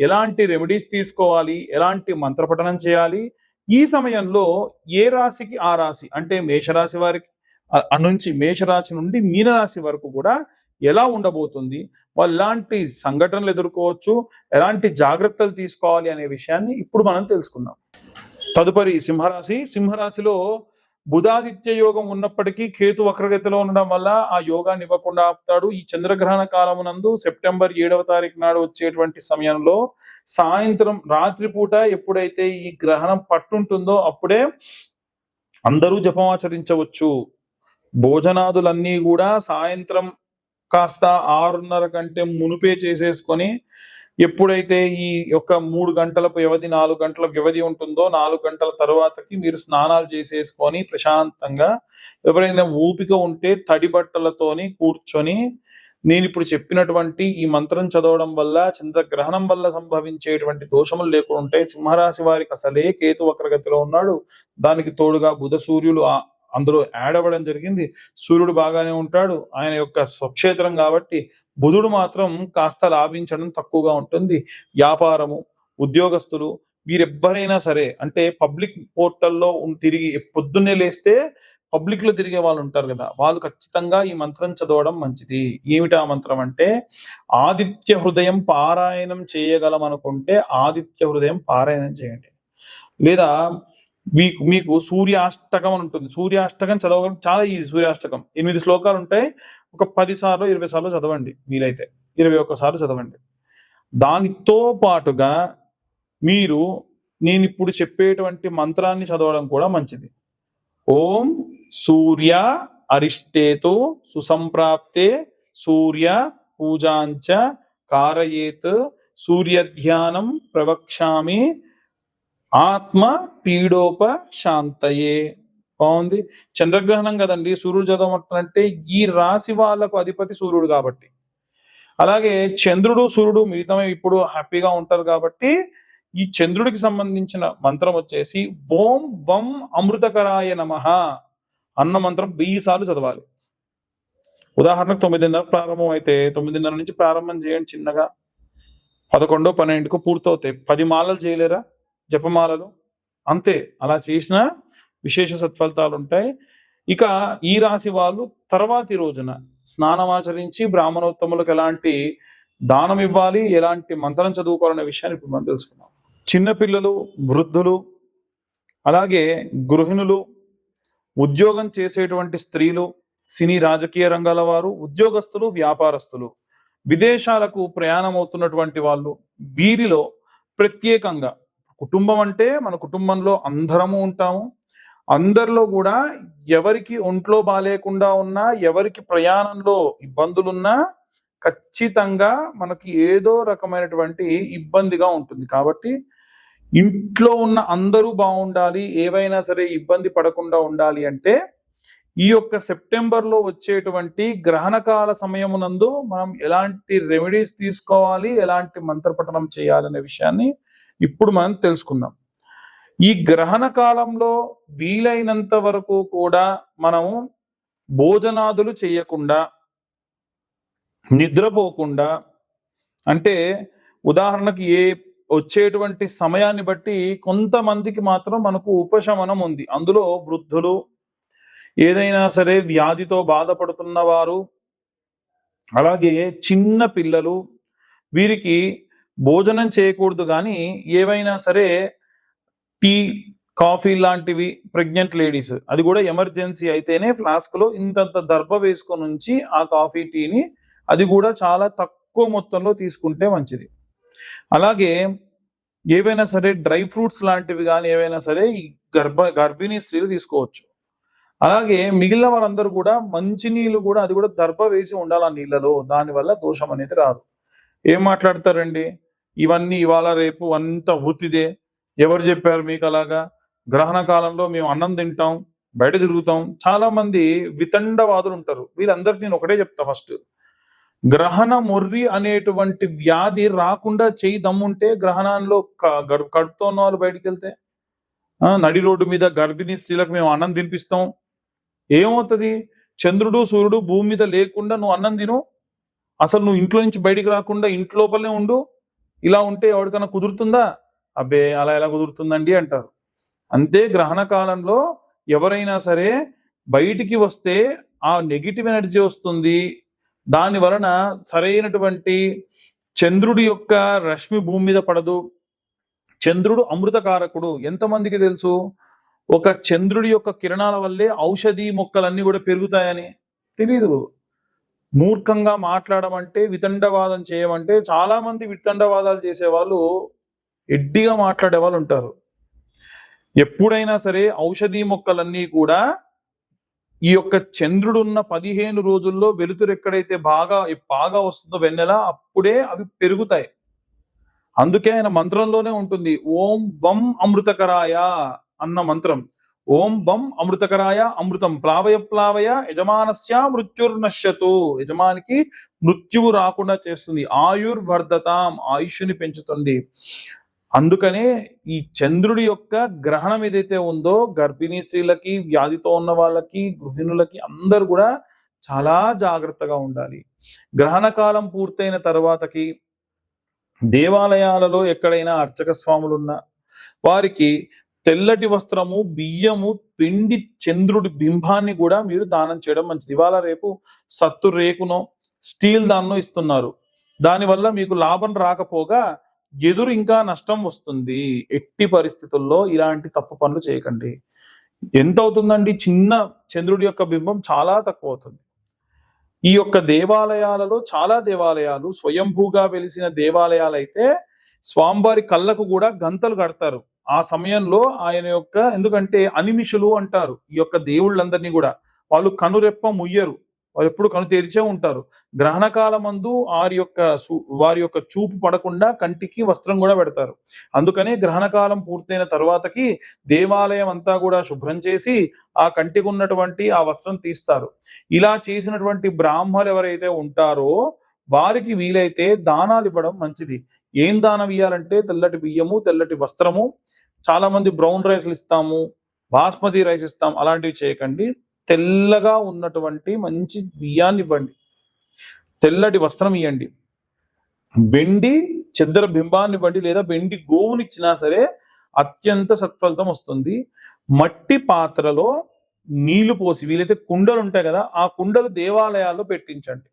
ఎలాంటి రెమెడీస్ తీసుకోవాలి? ఎలాంటి మంత్రపఠనం చేయాలి? ఈ సమయంలో ఏ రాశికి ఆ రాశి? అంటే మేషరాశి వారికి నుంచి మేషరాశి నుండి మీనరాశి వరకు కూడా ఎలా ఉండబోతుంది? వాళ్ళు ఎలాంటి సంఘటనలు ఎదుర్కోవచ్చు? ఎలాంటి జాగ్రత్తలు తీసుకోవాలి అనే విషయాన్ని ఇప్పుడు మనం తెలుసుకుందాం. తదుపరి సింహరాశి. సింహరాశిలో బుధాదిత్య యోగం ఉన్నప్పటికీ కేతు వక్రగతిలో ఉండడం వల్ల ఆ యోగాన్ని ఇవ్వకుండా ఆపుతాడు. ఈ చంద్రగ్రహణ కాలమునందు సెప్టెంబర్ ఏడవ తారీఖు నాడు వచ్చేటువంటి సమయంలో సాయంత్రం రాత్రిపూట ఎప్పుడైతే ఈ గ్రహణం పట్టుంటుందో అప్పుడే అందరూ జపం ఆచరించవచ్చు. భోజనాదులన్నీ కూడా సాయంత్రం కాస్త ఆరున్నర కంటే మునుపే చేసేసుకొని ఎప్పుడైతే ఈ యొక్క మూడు గంటల వ్యవధి నాలుగు గంటల వ్యవధి ఉంటుందో నాలుగు గంటల తరువాతకి మీరు స్నానాలు చేసేసుకొని ప్రశాంతంగా ఎవరైనా ఊపిక ఉంటే తడి బట్టలతోని కూర్చొని నేను ఇప్పుడు చెప్పినటువంటి ఈ మంత్రం చదవడం వల్ల చంద్రగ్రహణం వల్ల సంభవించేటువంటి దోషములు లేకుండా ఉంటాయి సింహరాశి వారికి అసలే కేతు వక్రగతిలో ఉన్నాడు. దానికి తోడుగా బుధ సూర్యులు అందులో యాడ్ అవ్వడం జరిగింది. సూర్యుడు బాగానే ఉంటాడు. ఆయన యొక్క స్వక్షేత్రం కాబట్టి బుధుడు మాత్రం కాస్త లాభించడం తక్కువగా ఉంటుంది. వ్యాపారము ఉద్యోగస్తులు వీరెవ్వరైనా సరే అంటే పబ్లిక్ పోర్టల్లో తిరిగి పొద్దున్నే లేస్తే పబ్లిక్లో తిరిగే వాళ్ళు ఉంటారు కదా వాళ్ళు ఖచ్చితంగా ఈ మంత్రం చదవడం మంచిది. ఏమిటా మంత్రం అంటే ఆదిత్య హృదయం పారాయణం చేయగలం అనుకుంటే ఆదిత్య హృదయం పారాయణం చేయండి. లేదా మీకు మీకు సూర్యాష్టకం అని ఉంటుంది. సూర్యాష్టకం చదవడం చాలా ఈజీ. సూర్యాష్టకం ఎనిమిది శ్లోకాలు ఉంటాయి ఒక పది సార్లు ఇరవై సార్లు చదవండి వీలైతే. ఇరవై ఒక్కసార్లు చదవండి. దానితో పాటుగా మీరు నేను ఇప్పుడు చెప్పేటువంటి మంత్రాన్ని చదవడం కూడా మంచిది. ఓం సూర్య అరిష్టేతు సుసంప్రాప్తే సూర్య పూజాంచ కారయేత్ సూర్య ధ్యానం ప్రవక్ష్యామి ఆత్మ పీడోప శాంతయే బాగుంది. చంద్రగ్రహణం కదండి సూర్యుడు చదవమంటే ఈ రాశి వాళ్ళకు అధిపతి సూర్యుడు కాబట్టి. అలాగే చంద్రుడు సూర్యుడు మిగతా ఇప్పుడు హ్యాపీగా ఉంటారు కాబట్టి ఈ చంద్రుడికి సంబంధించిన మంత్రం వచ్చేసి ఓం వం అమృతకరాయ నమ అన్న మంత్రం వెయ్యి సార్లు చదవాలి. ఉదాహరణకు తొమ్మిదిన్నర ప్రారంభం అయితే తొమ్మిదిన్నర నుంచి ప్రారంభం చేయండి చిన్నగా. పదకొండో పన్నెండుకు పూర్తవుతాయి. పది మాలలు చేయలేరా జపమాలలు? అంతే. అలా చేసిన విశేష సత్ఫలితాలు ఉంటాయి ఇక ఈ రాశి వాళ్ళు తర్వాతి రోజున స్నానమాచరించి బ్రాహ్మణోత్తములకు ఎలాంటి దానం ఇవ్వాలి ఎలాంటి మంత్రం చదువుకోవాలనే విషయాన్ని ఇప్పుడు మనం తెలుసుకుందాం. చిన్నపిల్లలు వృద్ధులు అలాగే గృహిణులు ఉద్యోగం చేసేటువంటి స్త్రీలు సినీ రాజకీయ రంగాల వారు ఉద్యోగస్తులు వ్యాపారస్తులు విదేశాలకు ప్రయాణం అవుతున్నటువంటి వాళ్ళు వీరిలో ప్రత్యేకంగా కుటుంబం అంటే మన కుటుంబంలో అందరము ఉంటాము. అందరిలో కూడా ఎవరికి ఒంట్లో బాగాలేకుండా ఉన్నా ఎవరికి ప్రయాణంలో ఇబ్బందులున్నా ఖచ్చితంగా మనకి ఏదో రకమైనటువంటి ఇబ్బందిగా ఉంటుంది. కాబట్టి ఇంట్లో ఉన్న అందరూ బాగుండాలి ఏవైనా సరే ఇబ్బంది పడకుండా ఉండాలి అంటే ఈ యొక్క సెప్టెంబర్లో వచ్చేటువంటి గ్రహణకాల సమయమునందు మనం ఎలాంటి రెమెడీస్ తీసుకోవాలి ఎలాంటి మంత్రపఠనం చేయాలనే విషయాన్ని ఇప్పుడు మనం తెలుసుకుందాం. ఈ గ్రహణ కాలంలో వీలైనంత వరకు కూడా మనము భోజనాదులు చేయకుండా నిద్రపోకుండా అంటే ఉదాహరణకి ఏ వచ్చేటువంటి సమయాన్ని బట్టి కొంతమందికి మాత్రం మనకు ఉపశమనం ఉంది. అందులో వృద్ధులు ఏదైనా సరే వ్యాధితో బాధపడుతున్న వారు అలాగే చిన్న పిల్లలు వీరికి భోజనం చేయకూడదు కానీ ఏవైనా సరే టీ కాఫీ లాంటివి ప్రెగ్నెంట్ లేడీస్. అది కూడా ఎమర్జెన్సీ అయితేనే ఫ్లాస్క్లో ఇంతంత దర్భ వేసుకొని ఉంచి ఆ కాఫీ టీని అది కూడా చాలా తక్కువ మొత్తంలో తీసుకుంటే మంచిది. అలాగే ఏవైనా సరే డ్రై ఫ్రూట్స్ లాంటివి కానీ ఏవైనా సరే ఈ గర్భ గర్భిణీ స్త్రీలు తీసుకోవచ్చు. అలాగే మిగిలిన వారందరూ కూడా మంచి నీళ్ళు కూడా అది కూడా దర్భ వేసి ఉండాలి ఆ నీళ్ళలో. దానివల్ల దోషం అనేది రాదు. ఏం మాట్లాడతారండి? ఇవన్నీ ఇవాళ రేపు అంత ఉతిదే ఎవరు చెప్పారు మీకు అలాగా? గ్రహణ కాలంలో మేము అన్నం తింటాం బయట తిరుగుతాం. చాలా మంది వితండవాదులు ఉంటారు. వీళ్ళందరికీ నేను ఒకటే చెప్తా ఫస్ట్. గ్రహణ మొర్రి అనేటువంటి వ్యాధి రాకుండా చేయి దమ్ముంటే గ్రహణంలో కడుపుతో ఉన్న వాళ్ళు బయటికి వెళ్తే ఆ, నడి రోడ్డు మీద గర్భిణీ స్త్రీలకు మేము అన్నం తినిపిస్తాం. ఏమవుతుంది? చంద్రుడు సూర్యుడు భూమి మీద లేకుండా నువ్వు అన్నం తిను. అసలు నువ్వు ఇంట్లో నుంచి బయటికి రాకుండా ఇంట్లోపలనే ఉండు. ఇలా ఉంటే ఎవరికైనా కుదురుతుందా? అబ్బే అలా ఎలా కుదురుతుందండి అంటారు. అంతే గ్రహణ కాలంలో ఎవరైనా సరే బయటికి వస్తే ఆ నెగిటివ్ ఎనర్జీ వస్తుంది. దాని వలన సరైనటువంటి చంద్రుడి యొక్క రశ్మి భూమి మీద పడదు. చంద్రుడు అమృతకారకుడు. ఎంతమందికి తెలుసు? ఒక చంద్రుడి యొక్క కిరణాల వల్లే ఔషధి మొక్కలన్నీ కూడా పెరుగుతాయని తెలీదు. మూర్ఖంగా మాట్లాడమంటే వితండవాదం చేయమంటే చాలా మంది వితండవాదాలు చేసే వాళ్ళు ఎడ్డిగా మాట్లాడే వాళ్ళు ఉంటారు. ఎప్పుడైనా సరే ఔషధీ మొక్కలన్నీ కూడా ఈ యొక్క చంద్రుడు ఉన్న పదిహేను రోజుల్లో వెలుతురు ఎక్కడైతే బాగా బాగా వస్తుందో వెన్నెల అప్పుడే అవి పెరుగుతాయి. అందుకే ఆయన మంత్రంలోనే ఉంటుంది. ఓం వం అమృతకరాయ అన్న మంత్రం. ఓం వం అమృతకరాయ అమృతం. ప్లావయ ప్లావయ యజమానస్య మృత్యుర్నశ్యతు. యజమానికి మృత్యువు రాకుండా చేస్తుంది. ఆయుర్వర్ధతాం ఆయుష్ని పెంచుతుంది. అందుకనే ఈ చంద్రుడి యొక్క గ్రహణం ఏదైతే ఉందో గర్భిణీ స్త్రీలకి వ్యాధితో ఉన్న వాళ్ళకి గృహిణులకి అందరూ కూడా చాలా జాగ్రత్తగా ఉండాలి. గ్రహణ కాలం పూర్తయిన తర్వాతకి దేవాలయాలలో ఎక్కడైనా అర్చక స్వాములు ఉన్నా వారికి తెల్లటి వస్త్రము బియ్యము పిండి చంద్రుడి బింబాన్ని కూడా మీరు దానం చేయడం మంచిది. ఇవాళ రేపు సత్తు రేకునో స్టీల్ దాన్నో ఇస్తున్నారు. దానివల్ల మీకు లాభం రాకపోగా ఎదురు ఇంకా నష్టం వస్తుంది. ఎట్టి పరిస్థితుల్లో ఇలాంటి తప్పు పనులు చేయకండి. ఎంత అవుతుందండి చిన్న చంద్రుడి యొక్క బింబం చాలా తక్కువ అవుతుంది ఈ యొక్క దేవాలయాలలో చాలా దేవాలయాలు స్వయంభూగా వెలిసిన దేవాలయాలు అయితే స్వామివారి కళ్ళకు కూడా గంతలు కడతారు. ఆ సమయంలో ఆయన యొక్క ఎందుకంటే అనిమిషులు అంటారు. ఈ యొక్క దేవుళ్ళందరినీ కూడా. వాళ్ళు కనురెప్ప ముయ్యరు. వారు ఎప్పుడు కను తెరిచే ఉంటారు. గ్రహణ కాలమందు వారి యొక్క వారి యొక్క చూపు పడకుండా కంటికి వస్త్రం కూడా పెడతారు. అందుకనే గ్రహణ కాలం పూర్తయిన తర్వాతకి దేవాలయం అంతా కూడా శుభ్రం చేసి ఆ కంటికి ఉన్నటువంటి ఆ వస్త్రం తీస్తారు. ఇలా చేసినటువంటి బ్రాహ్మలు ఎవరైతే ఉంటారో వారికి వీలైతే దానాలు ఇవ్వడం మంచిది. ఏం దానం ఇవ్వాలంటే తెల్లటి బియ్యము తెల్లటి వస్త్రము చాలా మంది బ్రౌన్ రైస్లు ఇస్తాము బాస్మతి రైస్ ఇస్తాం అలాంటివి చేయకండి. తెల్లగా ఉన్నటువంటి మంచి బియ్యాన్ని ఇవ్వండి. తెల్లటి వస్త్రం ఇవ్వండి వెండి చంద్ర బింబాన్ని ఇవ్వండి లేదా వెండి గోవునిచ్చినా సరే అత్యంత సత్ఫలితం వస్తుంది. మట్టి పాత్రలో నీళ్ళు పోసి వీలైతే కుండలు ఉంటాయి కదా ఆ కుండలు దేవాలయాల్లో పెట్టించండి.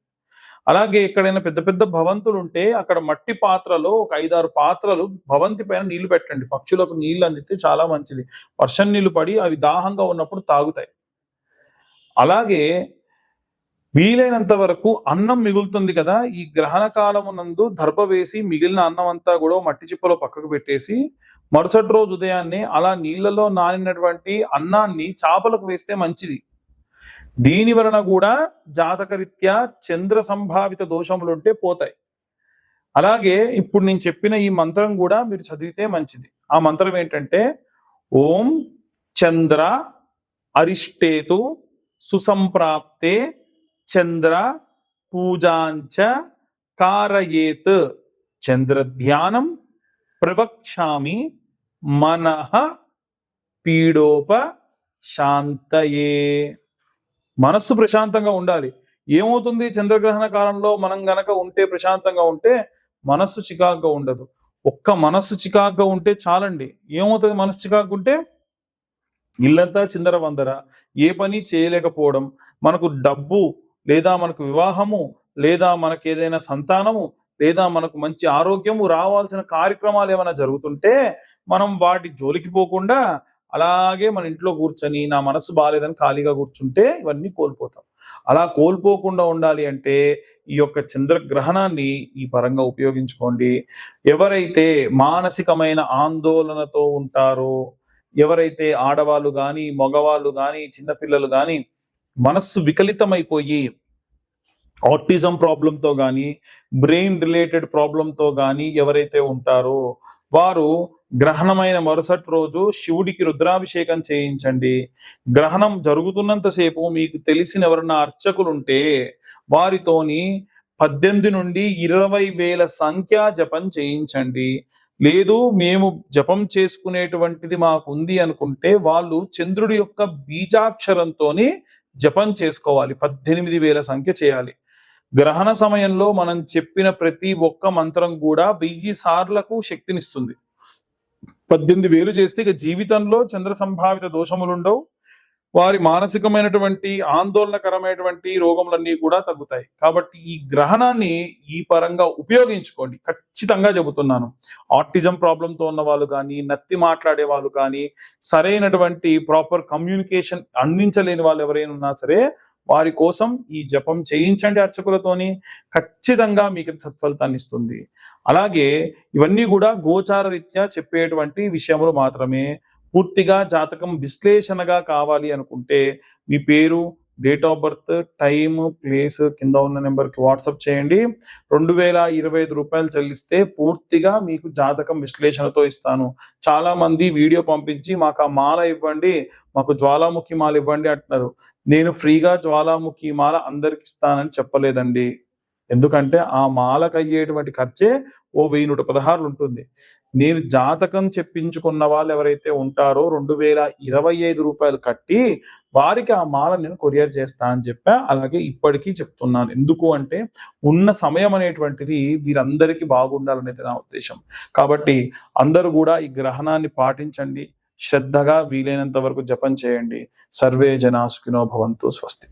అలాగే ఎక్కడైనా పెద్ద పెద్ద భవంతులు ఉంటే అక్కడ మట్టి పాత్రలో ఒక ఐదారు పాత్రలు భవంతి పైన నీళ్ళు పెట్టండి. పక్షులకు నీళ్ళు అందితే చాలా మంచిది. వర్షం నీళ్ళు పడి అవి దాహంగా ఉన్నప్పుడు తాగుతాయి. అలాగే వీలైనంత వరకు అన్నం మిగులుతుంది కదా ఈ గ్రహణ కాలము నందు దర్భ వేసి మిగిలిన అన్నం అంతా కూడా మట్టి చిప్పలో పక్కకు పెట్టేసి మరుసటి రోజు ఉదయాన్నే అలా నీళ్ళలో నానినటువంటి అన్నాన్ని చాపలకు వేస్తే మంచిది. దీని వలన కూడా జాతకరీత్యా చంద్ర సంభావిత దోషములు ఉంటే పోతాయి. అలాగే ఇప్పుడు నేను చెప్పిన ఈ మంత్రం కూడా మీరు చదివితే మంచిది. ఆ మంత్రం ఏంటంటే ఓం చంద్ర అరిష్టేతు సుసంప్రాప్తే చంద్ర పూజాంచ కారయేత్. చంద్ర ధ్యానం ప్రవక్ష్యామి మనః పీడోప శాంతయే మనస్సు ప్రశాంతంగా ఉండాలి. ఏమవుతుంది? చంద్రగ్రహణ కాలంలో మనం గనక ఉంటే ప్రశాంతంగా ఉంటే మనస్సు చికాగ్గా ఉండదు. ఒక్క మనస్సు చికాగ్గా ఉంటే చాలండి. ఏమవుతుంది? మనస్సు చికాగ్గా ఉంటే ఇల్లంతా చిందర వందర ఏ పని చేయలేకపోవడం. మనకు డబ్బు లేదా మనకు వివాహము లేదా మనకు ఏదైనా సంతానము లేదా మనకు మంచి ఆరోగ్యము రావాల్సిన కార్యక్రమాలు ఏమైనా జరుగుతుంటే మనం వాటి జోలికి పోకుండా అలాగే మన ఇంట్లో కూర్చొని నా మనసు బాగాలేదని ఖాళీగా కూర్చుంటే ఇవన్నీ కోల్పోతాం. అలా కోల్పోకుండా ఉండాలి అంటే ఈ యొక్క చంద్రగ్రహణాన్ని ఈ పరంగా ఉపయోగించుకోండి. ఎవరైతే మానసికమైన ఆందోళనతో ఉంటారో ఎవరైతే ఆడవాళ్ళు కానీ మగవాళ్ళు కానీ చిన్నపిల్లలు కానీ మనస్సు వికలితమైపోయి ఆటిజం ప్రాబ్లంతో కానీ బ్రెయిన్ రిలేటెడ్ ప్రాబ్లంతో కానీ ఎవరైతే ఉంటారో వారు గ్రహణమైన మరుసటి రోజు శివుడికి రుద్రాభిషేకం చేయించండి. గ్రహణం జరుగుతున్నంతసేపు మీకు తెలిసిన ఎవరన్నా అర్చకులు ఉంటే వారితోని పద్దెనిమిది నుండి ఇరవై వేల సంఖ్యా జపం చేయించండి. లేదు మేము జపం చేసుకునేటువంటిది మాకు ఉంది అనుకుంటే వాళ్ళు చంద్రుడి యొక్క బీజాక్షరంతోని జపం చేసుకోవాలి. పద్దెనిమిది వేల సంఖ్య చేయాలి. గ్రహణ సమయంలో మనం చెప్పిన ప్రతి ఒక్క మంత్రం కూడా వెయ్యి సార్లకు శక్తినిస్తుంది. పద్దెనిమిది వేలు చేస్తే ఇక జీవితంలో చంద్ర సంభావిత దోషములుండవు. వారి మానసికమైనటువంటి ఆందోళనకరమైనటువంటి రోగములన్నీ కూడా తగ్గుతాయి. కాబట్టి ఈ గ్రహణాన్ని ఈ పరంగా ఉపయోగించుకోండి. ఖచ్చితంగా చెబుతున్నాను. ఆటిజం ప్రాబ్లంతో ఉన్న వాళ్ళు కానీ నత్తి మాట్లాడే వాళ్ళు కానీ సరైనటువంటి ప్రాపర్ కమ్యూనికేషన్ అందించలేని వాళ్ళు ఎవరైనా ఉన్నా సరే వారి కోసం ఈ జపం చేయించండి అర్చకులతోని. ఖచ్చితంగా మీకు సత్ఫలితాన్ని ఇస్తుంది. అలాగే ఇవన్నీ కూడా గోచార రీత్యా చెప్పేటువంటి విషయములు మాత్రమే. పూర్తిగా జాతకం విశ్లేషణగా కావాలి అనుకుంటే మీ పేరు date of birth time place కింద ఉన్న నెంబర్కి వాట్సాప్ చేయండి. రెండు వేల ఇరవై ఐదు రూపాయలు చెల్లిస్తే పూర్తిగా మీకు జాతకం విశ్లేషణతో ఇస్తాను. చాలా మంది వీడియో పంపించి మాకు ఆ మాల ఇవ్వండి మాకు జ్వాలాముఖి మాల ఇవ్వండి అంటున్నారు. నేను ఫ్రీగా జ్వాలాముఖి మాల అందరికి ఇస్తానని చెప్పలేదండి. ఎందుకంటే ఆ మాలకు అయ్యేటువంటి ఖర్చే ఓ వెయ్యి నూట పదహారులు ఉంటుంది. నేను జాతకం చెప్పించుకున్న వాళ్ళు ఎవరైతే ఉంటారో రెండు వేల ఇరవై ఐదు రూపాయలు కట్టి వారికి ఆ మాల నేను కొరియర్ చేస్తా అని చెప్పా. అలాగే ఇప్పటికీ చెప్తున్నాను. ఎందుకు అంటే ఉన్న సమయం అనేటువంటిది వీరందరికీ బాగుండాలనేది నా ఉద్దేశం. కాబట్టి అందరూ కూడా ఈ గ్రహణాన్ని పాటించండి. శ్రద్ధగా వీలైనంత వరకు జపం చేయండి. సర్వే జనాసుకినో భవంతు స్వస్తి.